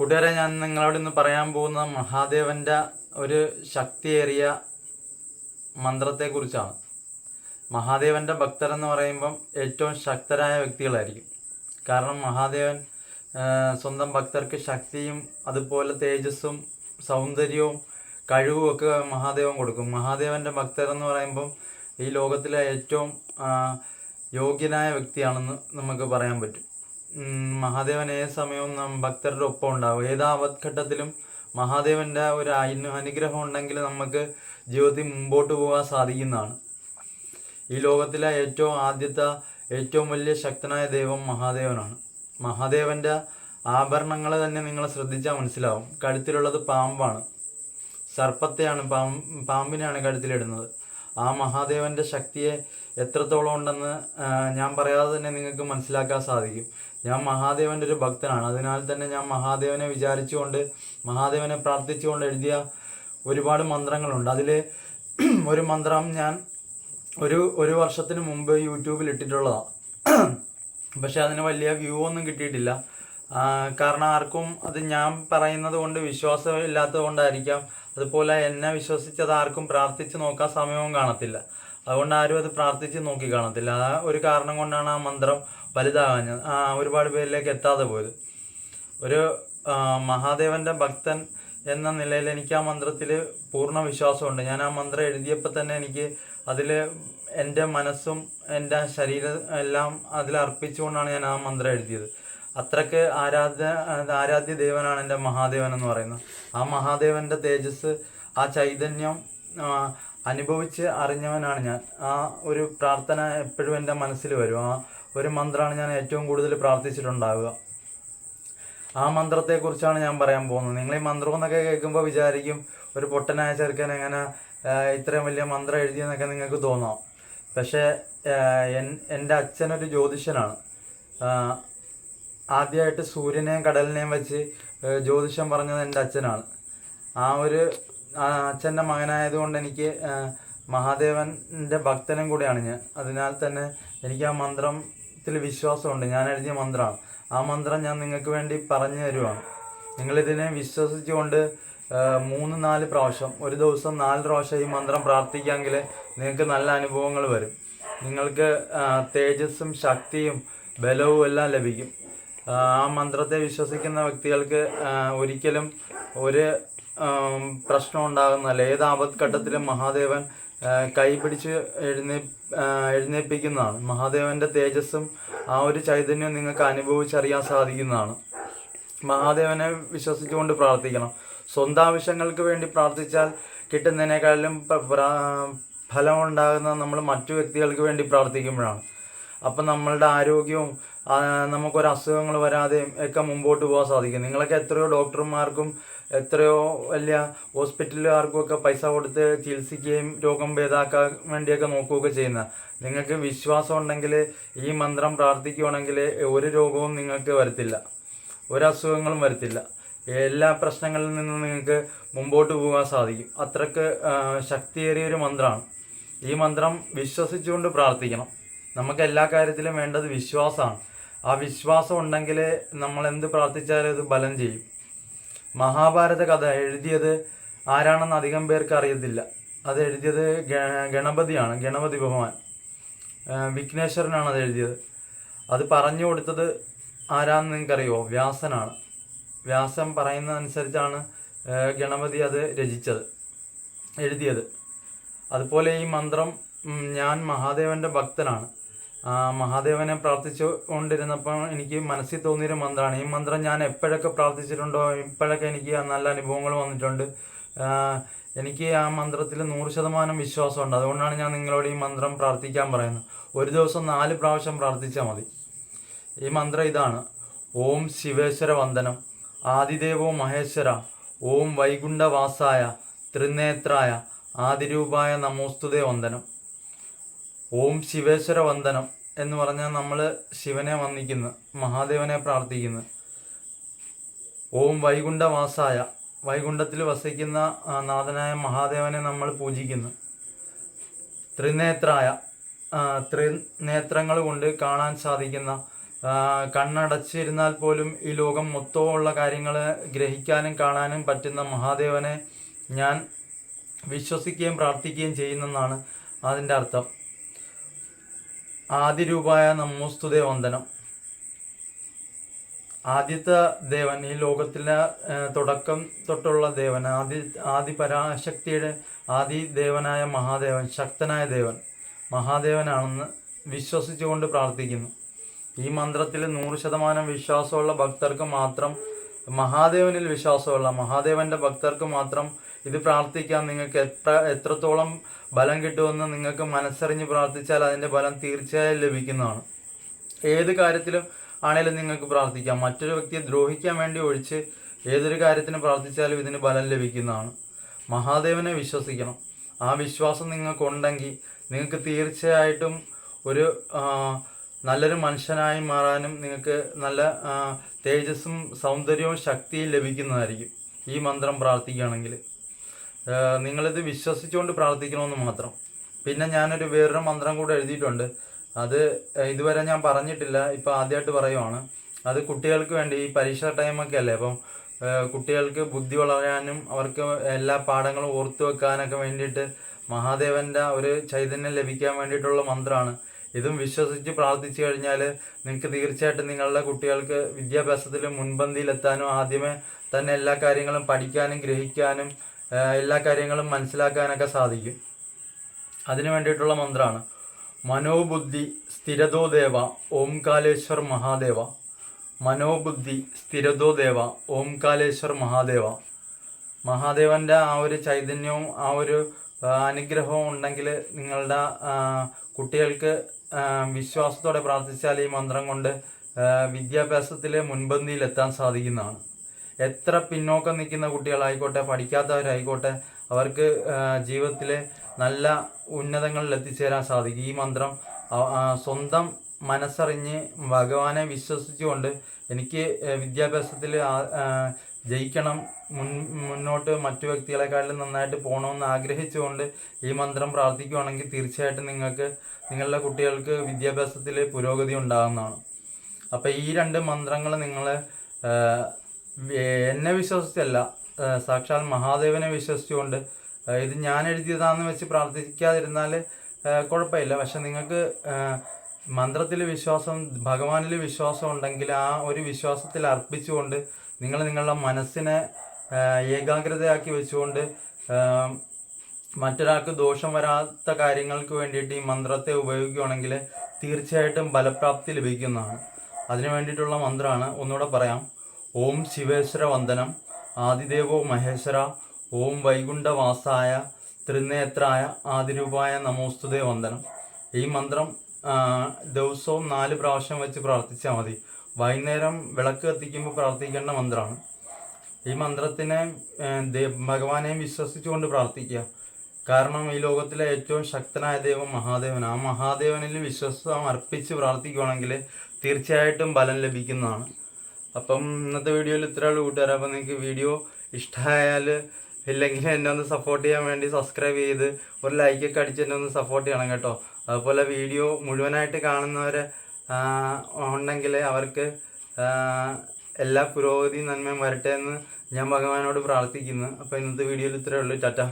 കൂട്ടുകാരെ ഞാൻ നിങ്ങളോട് ഇന്ന് പറയാൻ പോകുന്ന മഹാദേവന്റെ ഒരു ശക്തിയേറിയ മന്ത്രത്തെക്കുറിച്ചാണ്. മഹാദേവന്റെ ഭക്തരെന്ന് പറയുമ്പം ഏറ്റവും ശക്തരായ വ്യക്തികളായിരിക്കും. കാരണം മഹാദേവൻ സ്വന്തം ഭക്തർക്ക് ശക്തിയും അതുപോലെ തേജസ്സും സൗന്ദര്യവും കഴിവും ഒക്കെ മഹാദേവൻ കൊടുക്കും. മഹാദേവന്റെ ഭക്തർ എന്ന് പറയുമ്പം ഈ ലോകത്തിലെ ഏറ്റവും യോഗ്യനായ വ്യക്തിയാണെന്ന് നമുക്ക് പറയാൻ പറ്റും. മഹാദേവൻ ഏത് സമയവും നാം ഭക്തരുടെ ഒപ്പം ഉണ്ടാവും. ഏത് ആപത്ഘട്ടത്തിലും മഹാദേവന്റെ ഒരു അനു- അനുഗ്രഹം ഉണ്ടെങ്കിൽ നമുക്ക് ജീവിതത്തിൽ മുമ്പോട്ട് പോകാൻ സാധിക്കുന്നതാണ്. ഈ ലോകത്തിലെ ഏറ്റവും ആദ്യത്തെ ഏറ്റവും വലിയ ശക്തനായ ദൈവം മഹാദേവനാണ്. മഹാദേവന്റെ ആഭരണങ്ങൾ തന്നെ നിങ്ങൾ ശ്രദ്ധിച്ചാൽ മനസ്സിലാവും. കഴുത്തിലുള്ളത് പാമ്പാണ്. സർപ്പത്തെയാണ് പാമ്പ് പാമ്പിനെയാണ് കഴുത്തിലിടുന്നത്. ആ മഹാദേവന്റെ ശക്തിയെ എത്രത്തോളം ഉണ്ടെന്ന് ഞാൻ പറയാതെ തന്നെ നിങ്ങൾക്ക് മനസ്സിലാക്കാൻ സാധിക്കും. ഞാൻ മഹാദേവന്റെ ഒരു ഭക്തനാണ്. അതിനാൽ തന്നെ ഞാൻ മഹാദേവനെ വിചാരിച്ചുകൊണ്ട് മഹാദേവനെ പ്രാർത്ഥിച്ചുകൊണ്ട് എഴുതിയ ഒരുപാട് മന്ത്രങ്ങളുണ്ട്. അതിൽ ഒരു മന്ത്രം ഞാൻ ഒരു ഒരു വർഷത്തിന് മുമ്പ് യൂട്യൂബിൽ ഇട്ടിട്ടുള്ളതാണ് പക്ഷെ അതിന് വലിയ വ്യൂ ഒന്നും കിട്ടിയിട്ടില്ല. കാരണം ആർക്കും അത് ഞാൻ പറയുന്നത് കൊണ്ട് വിശ്വാസം ഇല്ലാത്തത് കൊണ്ടായിരിക്കാം. അതുപോലെ എന്നെ വിശ്വസിച്ചത് ആർക്കും പ്രാർത്ഥിച്ച് നോക്കാൻ സമയവും കാണത്തില്ല. അതുകൊണ്ട് ആരും അത് പ്രാർത്ഥിച്ച് നോക്കി കാണത്തില്ല. ആ ഒരു കാരണം കൊണ്ടാണ് ആ മന്ത്രം വലുതാകാഞ്ഞത്. ആ ഒരുപാട് പേരിലേക്ക് എത്താതെ പോയത്. ഒരു മഹാദേവന്റെ ഭക്തൻ എന്ന നിലയിൽ എനിക്ക് ആ മന്ത്രത്തിൽ പൂർണ വിശ്വാസമുണ്ട്. ഞാൻ ആ മന്ത്രം എഴുതിയപ്പോൾ തന്നെ എനിക്ക് അതിൽ എന്റെ മനസ്സും എന്റെ ശരീരം എല്ലാം അതിൽ അർപ്പിച്ചുകൊണ്ടാണ് ഞാൻ ആ മന്ത്രം എഴുതിയത്. അത്രയ്ക്ക് ആരാധ്യ ആരാധ്യ ദേവനാണ് എന്റെ മഹാദേവൻ എന്ന് പറയുന്നത്. ആ മഹാദേവന്റെ തേജസ് ആ ചൈതന്യം അനുഭവിച്ച് അറിഞ്ഞവനാണ് ഞാൻ. ആ ഒരു പ്രാർത്ഥന എപ്പോഴും എന്റെ മനസ്സിൽ വരും. ആ ഒരു മന്ത്രമാണ് ഞാൻ ഏറ്റവും കൂടുതൽ പ്രാർത്ഥിച്ചിട്ടുണ്ടാവുക. ആ മന്ത്രത്തെക്കുറിച്ചാണ് ഞാൻ പറയാൻ പോകുന്നത്. നിങ്ങൾ ഈ മന്ത്രം എന്നൊക്കെ കേൾക്കുമ്പോൾ വിചാരിക്കും ഒരു പൊട്ടനായ ചെറുക്കൻ എങ്ങനെ ഇത്രയും വലിയ മന്ത്രം എഴുതിയെന്നൊക്കെ നിങ്ങൾക്ക് തോന്നാം. പക്ഷേ എൻ- എന്റെ അച്ഛനൊരു ജ്യോതിഷനാണ്. ആദ്യമായിട്ട് സൂര്യനെയും കടലിനെയും വെച്ച് ജ്യോതിഷം പറഞ്ഞത് എന്റെ അച്ഛനാണ്. ആ ഒരു അച്ഛന്റെ മകനായതുകൊണ്ട് എനിക്ക് മഹാദേവന്റെ ഭക്തനും കൂടിയാണ് ഞാൻ. അതിനാൽ തന്നെ എനിക്ക് ആ മന്ത്രത്തിൽ വിശ്വാസമുണ്ട്. ഞാൻ എഴുതിയ മന്ത്രമാണ്. ആ മന്ത്രം ഞാൻ നിങ്ങൾക്ക് വേണ്ടി പറഞ്ഞു തരുവാണ്. നിങ്ങളിതിനെ വിശ്വസിച്ചുകൊണ്ട് മൂന്ന് നാല് പ്രാവശ്യം ഒരു ദിവസം നാല് പ്രാവശ്യം ഈ മന്ത്രം പ്രാർത്ഥിക്കാമെങ്കിൽ നിങ്ങൾക്ക് നല്ല അനുഭവങ്ങൾ വരും. നിങ്ങൾക്ക് തേജസ്സും ശക്തിയും ബലവും എല്ലാം ലഭിക്കും. ആ മന്ത്രത്തെ വിശ്വസിക്കുന്ന വ്യക്തികൾക്ക് ഒരിക്കലും ഒരു പ്രശ്നം ഉണ്ടാകുന്നതല്ല ഏത് ആപത്ഘട്ടത്തിലും മഹാദേവൻ കൈപിടിച്ച് എഴുന്നേ എഴുന്നേൽപ്പിക്കുന്നതാണ്. മഹാദേവന്റെ തേജസ്സും ആ ഒരു ചൈതന്യം നിങ്ങൾക്ക് അനുഭവിച്ചറിയാൻ സാധിക്കുന്നതാണ്. മഹാദേവനെ വിശ്വസിച്ചുകൊണ്ട് പ്രാർത്ഥിക്കണം. സ്വന്തം ആവശ്യങ്ങൾക്ക് വേണ്ടി പ്രാർത്ഥിച്ചാൽ കിട്ടുന്നതിനേക്കാളും ഫലമുണ്ടാകുന്ന നമ്മൾ മറ്റു വ്യക്തികൾക്ക് വേണ്ടി പ്രാർത്ഥിക്കുമ്പോഴാണ്. അപ്പം നമ്മളുടെ ആരോഗ്യവും നമുക്കൊരു അസുഖങ്ങൾ വരാതെയും ഒക്കെ മുമ്പോട്ട് പോകാൻ സാധിക്കും. നിങ്ങളൊക്കെ എത്രയോ ഡോക്ടർമാർക്കും എത്രയോ വലിയ ഹോസ്പിറ്റലുകാർക്കൊക്കെ പൈസ കൊടുത്ത് ചികിത്സിക്കുകയും രോഗം ഭേദാക്കാൻ വേണ്ടിയൊക്കെ നോക്കുകയൊക്കെ ചെയ്യുന്ന. നിങ്ങൾക്ക് വിശ്വാസം ഉണ്ടെങ്കിൽ ഈ മന്ത്രം പ്രാർത്ഥിക്കുകയാണെങ്കിൽ ഒരു രോഗവും നിങ്ങൾക്ക് വരത്തില്ല. ഒരു അസുഖങ്ങളും വരത്തില്ല. എല്ലാ പ്രശ്നങ്ങളിൽ നിന്നും നിങ്ങൾക്ക് മുമ്പോട്ട് പോകാൻ സാധിക്കും. അത്രയ്ക്ക് ശക്തിയേറിയ ഒരു മന്ത്രമാണ്. ഈ മന്ത്രം വിശ്വസിച്ചുകൊണ്ട് പ്രാർത്ഥിക്കണം. നമുക്ക് എല്ലാ കാര്യത്തിലും വേണ്ടത് വിശ്വാസമാണ്. ആ വിശ്വാസം ഉണ്ടെങ്കിൽ നമ്മൾ എന്ത് പ്രാർത്ഥിച്ചാലും അത് ബലം ചെയ്യും. മഹാഭാരത കഥ എഴുതിയത് ആരാണെന്ന് അധികം പേർക്ക് അറിയത്തില്ല. അത് എഴുതിയത് ഗണപതിയാണ് ഗണപതി ഭഗവാൻ വിഘ്നേശ്വരനാണ് അത് എഴുതിയത്. അത് പറഞ്ഞു കൊടുത്തത് ആരാന്ന് നിങ്ങൾക്കറിയോ വ്യാസനാണ്. വ്യാസം പറയുന്നതനുസരിച്ചാണ് ഗണപതി അത് രചിച്ചത് എഴുതിയത്. അതുപോലെ ഈ മന്ത്രം ഞാൻ മഹാദേവന്റെ ഭക്തനാണ്. മഹാദേവനെ പ്രാർത്ഥിച്ചു കൊണ്ടിരുന്നപ്പോൾ എനിക്ക് മനസ്സിൽ തോന്നിയൊരു മന്ത്രമാണ് ഈ മന്ത്രം ഞാൻ എപ്പോഴൊക്കെ പ്രാർത്ഥിച്ചിട്ടുണ്ടോ ഇപ്പോഴൊക്കെ എനിക്ക് നല്ല അനുഭവങ്ങൾ വന്നിട്ടുണ്ട്. എനിക്ക് ആ മന്ത്രത്തിൽ നൂറ് ശതമാനം വിശ്വാസമുണ്ട്. അതുകൊണ്ടാണ് ഞാൻ നിങ്ങളോട് ഈ മന്ത്രം പ്രാർത്ഥിക്കാൻ പറയുന്നത്. ഒരു ദിവസം നാല് പ്രാവശ്യം പ്രാർത്ഥിച്ചാൽ മതി. ഈ മന്ത്രം ഇതാണ്. ഓം ശിവേശ്വര വന്ദനം. ആദിദേവോ മഹേശ്വര. ഓം വൈകുണ്ഠവാസായ ത്രിനേത്രായ ആദിരൂപായ നമോസ്തുതേ വന്ദനം. ഓം ശിവേശ്വര വന്ദനം എന്ന് പറഞ്ഞാൽ നമ്മൾ ശിവനെ വന്ദിക്കുന്നു മഹാദേവനെ പ്രാർത്ഥിക്കുന്നു. ഓം വൈകുണ്ഠവാസായ വൈകുണ്ഠത്തിൽ വസിക്കുന്ന നാഥനായ മഹാദേവനെ നമ്മൾ പൂജിക്കുന്നു. ത്രിനേത്രായ ത്രിനേത്രങ്ങൾ കൊണ്ട് കാണാൻ സാധിക്കുന്ന കണ്ണടച്ചിരുന്നാൽ പോലും ഈ ലോകം മൊത്തമുള്ള കാര്യങ്ങൾ ഗ്രഹിക്കാനും കാണാനും പറ്റുന്ന മഹാദേവനെ ഞാൻ വിശ്വസിക്കുകയും പ്രാർത്ഥിക്കുകയും ചെയ്യുന്നെന്നാണ് അതിന്റെ അർത്ഥം. ആദിരൂപായ നമ്മോസ്തുതേ വന്ദനം. ആദ്യത്തെ ദേവൻ ഈ ലോകത്തിലെ തുടക്കം തൊട്ടുള്ള ദേവൻ ആദി ആദി പരാശക്തിയുടെ ആദി ദേവനായ മഹാദേവൻ ശക്തനായ ദേവൻ മഹാദേവനാണെന്ന് വിശ്വസിച്ചുകൊണ്ട് പ്രാർത്ഥിക്കുന്നു. ഈ മന്ത്രത്തിൽ നൂറ് ശതമാനം വിശ്വാസമുള്ള ഭക്തർക്ക് മാത്രം മഹാദേവനിൽ വിശ്വാസമുള്ള മഹാദേവന്റെ ഭക്തർക്ക് മാത്രം ഇത് പ്രാർത്ഥിക്കാൻ നിങ്ങൾക്ക് എത്ര എത്രത്തോളം ബലം കിട്ടുമെന്ന് നിങ്ങൾക്ക് മനസ്സറിഞ്ഞ് പ്രാർത്ഥിച്ചാൽ അതിന്റെ ബലം തീർച്ചയായും ലഭിക്കുന്നതാണ്. ഏത് കാര്യത്തിലും ആണെങ്കിലും നിങ്ങൾക്ക് പ്രാർത്ഥിക്കാം. മറ്റൊരു വ്യക്തിയെ ദ്രോഹിക്കാൻ വേണ്ടി ഒഴിച്ച് ഏതൊരു കാര്യത്തിനും പ്രാർത്ഥിച്ചാലും ഇതിന് ബലം ലഭിക്കുന്നതാണ്. മഹാദേവനെ വിശ്വസിക്കണം. ആ വിശ്വാസം നിങ്ങൾക്കുണ്ടെങ്കിൽ നിങ്ങൾക്ക് തീർച്ചയായിട്ടും ഒരു നല്ലൊരു മനുഷ്യനായി മാറാനും നിങ്ങൾക്ക് നല്ല തേജസ്സും സൗന്ദര്യവും ശക്തിയും ലഭിക്കുന്നതായിരിക്കും ഈ മന്ത്രം പ്രാർത്ഥിക്കുകയാണെങ്കിൽ. നിങ്ങളിത് വിശ്വസിച്ചുകൊണ്ട് പ്രാർത്ഥിക്കണമെന്ന് മാത്രം. പിന്നെ ഞാനൊരു വേറൊരു മന്ത്രം കൂടെ എഴുതിയിട്ടുണ്ട്. അത് ഇതുവരെ ഞാൻ പറഞ്ഞിട്ടില്ല. ഇപ്പം ആദ്യമായിട്ട് പറയുവാണ്. അത് കുട്ടികൾക്ക് വേണ്ടി ഈ പരീക്ഷ ടൈമൊക്കെ അല്ലേ? അപ്പം കുട്ടികൾക്ക് ബുദ്ധി വളരാനും അവർക്ക് എല്ലാ പാഠങ്ങളും ഓർത്തു വെക്കാനൊക്കെ വേണ്ടിയിട്ട് മഹാദേവന്റെ ഒരു ചൈതന്യം ലഭിക്കാൻ വേണ്ടിയിട്ടുള്ള മന്ത്രമാണ് ഇതും വിശ്വസിച്ച് പ്രാർത്ഥിച്ചു കഴിഞ്ഞാൽ നിങ്ങൾക്ക് തീർച്ചയായിട്ടും നിങ്ങളുടെ കുട്ടികൾക്ക് വിദ്യാഭ്യാസത്തിൽ മുൻപന്തിയിലെത്താനും ആദ്യമേ തന്നെ എല്ലാ കാര്യങ്ങളും പഠിക്കാനും ഗ്രഹിക്കാനും എല്ലാ കാര്യങ്ങളും മനസ്സിലാക്കാനൊക്കെ സാധിക്കും. അതിനു വേണ്ടിയിട്ടുള്ള മന്ത്രമാണ് മനോബുദ്ധി സ്ഥിരതോ ദേവ ഓംകാലേശ്വർ മഹാദേവ. മനോബുദ്ധി സ്ഥിരതോ ദേവ ഓംകാലേശ്വർ മഹാദേവ. മഹാദേവന്റെ ആ ഒരു ചൈതന്യവും ആ ഒരു അനുഗ്രഹവും ഉണ്ടെങ്കിൽ നിങ്ങളുടെ കുട്ടികൾക്ക് വിശ്വാസത്തോടെ പ്രാർത്ഥിച്ചാൽ ഈ മന്ത്രം കൊണ്ട് വിദ്യാഭ്യാസത്തിൽ മുൻപന്തിയിലെത്താൻ സാധിക്കുന്നതാണ്. എത്ര പിന്നോക്കം നിൽക്കുന്ന കുട്ടികളായിക്കോട്ടെ പഠിക്കാത്തവരായിക്കോട്ടെ അവർക്ക് ജീവിതത്തിലെ നല്ല ഉന്നതങ്ങളിൽ എത്തിച്ചേരാൻ സാധിക്കും. ഈ മന്ത്രം സ്വന്തം മനസ്സറിഞ്ഞ് ഭഗവാനെ വിശ്വസിച്ചുകൊണ്ട് എനിക്ക് വിദ്യാഭ്യാസത്തിൽ ജയിക്കണം മുൻ മുന്നോട്ട് മറ്റു വ്യക്തികളെക്കാളും നന്നായിട്ട് പോകണമെന്ന് ആഗ്രഹിച്ചുകൊണ്ട് ഈ മന്ത്രം പ്രാർത്ഥിക്കുകയാണെങ്കിൽ തീർച്ചയായിട്ടും നിങ്ങൾക്ക് നിങ്ങളുടെ കുട്ടികൾക്ക് വിദ്യാഭ്യാസത്തിൽ പുരോഗതി ഉണ്ടാകുന്നതാണ്. അപ്പോൾ ഈ രണ്ട് മന്ത്രങ്ങൾ നിങ്ങൾ എന്നെ വിശ്വസിച്ചല്ല. സാക്ഷാൽ മഹാദേവനെ വിശ്വസിച്ചുകൊണ്ട്. ഇത് ഞാൻ എഴുതിയതാണെന്ന് വെച്ച് പ്രാർത്ഥിക്കാതിരുന്നാൽ കുഴപ്പമില്ല. പക്ഷെ നിങ്ങൾക്ക് മന്ത്രത്തിൽ വിശ്വാസം ഭഗവാനിൽ വിശ്വാസം ഉണ്ടെങ്കിൽ ആ ഒരു വിശ്വാസത്തിൽ അർപ്പിച്ചുകൊണ്ട് നിങ്ങൾ നിങ്ങളുടെ മനസ്സിനെ ഏകാഗ്രതയാക്കി വെച്ചുകൊണ്ട് മറ്റൊരാൾക്ക് ദോഷം വരാത്ത കാര്യങ്ങൾക്ക് വേണ്ടിയിട്ട് ഈ മന്ത്രത്തെ ഉപയോഗിക്കുകയാണെങ്കിൽ തീർച്ചയായിട്ടും ഫലപ്രാപ്തി ലഭിക്കുന്നതാണ്. അതിനു വേണ്ടിയിട്ടുള്ള മന്ത്രമാണ് ഒന്നുകൂടെ പറയാം. ഓം ശിവേശ്വര വന്ദനം ആദിദേവോ മഹേശ്വര. ഓം വൈകുണ്ഠവാസായ ത്രിനേത്രായ ആദിരൂപായ നമോസ്തുതേ വന്ദനം. ഈ മന്ത്രം ദിവസവും നാല് പ്രാവശ്യം വെച്ച് പ്രാർത്ഥിച്ചാൽ മതി. വൈകുന്നേരം വിളക്ക് കത്തിക്കുമ്പോൾ പ്രാർത്ഥിക്കേണ്ട മന്ത്രമാണ് ഈ മന്ത്രത്തിനെ ഭഗവാനെയും വിശ്വസിച്ചുകൊണ്ട് പ്രാർത്ഥിക്കുക. കാരണം ഈ ലോകത്തിലെ ഏറ്റവും ശക്തനായ ദൈവം മഹാദേവൻ. ആ മഹാദേവനിൽ വിശ്വസം അർപ്പിച്ച് പ്രാർത്ഥിക്കുകയാണെങ്കിൽ തീർച്ചയായിട്ടും ബലം ലഭിക്കുന്നതാണ്. അപ്പം ഇന്നത്തെ വീഡിയോയിൽ ഇത്ര ആൾ കൂട്ടുകാരെ. അപ്പം നിങ്ങൾക്ക് വീഡിയോ ഇഷ്ടമായാൽ ഇല്ലെങ്കിൽ എന്നെ ഒന്ന് സപ്പോർട്ട് ചെയ്യാൻ വേണ്ടി സബ്സ്ക്രൈബ് ചെയ്ത് ഒരു ലൈക്കൊക്കെ അടിച്ച് എന്നെ ഒന്ന് സപ്പോർട്ട് ചെയ്യണം കേട്ടോ. അതുപോലെ വീഡിയോ മുഴുവനായിട്ട് കാണുന്നവരെ ഉണ്ടെങ്കിൽ അവർക്ക് എല്ലാ പുരോഗതിയും നന്മയും വരട്ടെ എന്ന് ഞാൻ ഭഗവാനോട് പ്രാർത്ഥിക്കുന്നു. അപ്പോൾ ഇന്നത്തെ വീഡിയോയിൽ ഇത്രയേ ഉള്ളൂ. ടാറ്റ.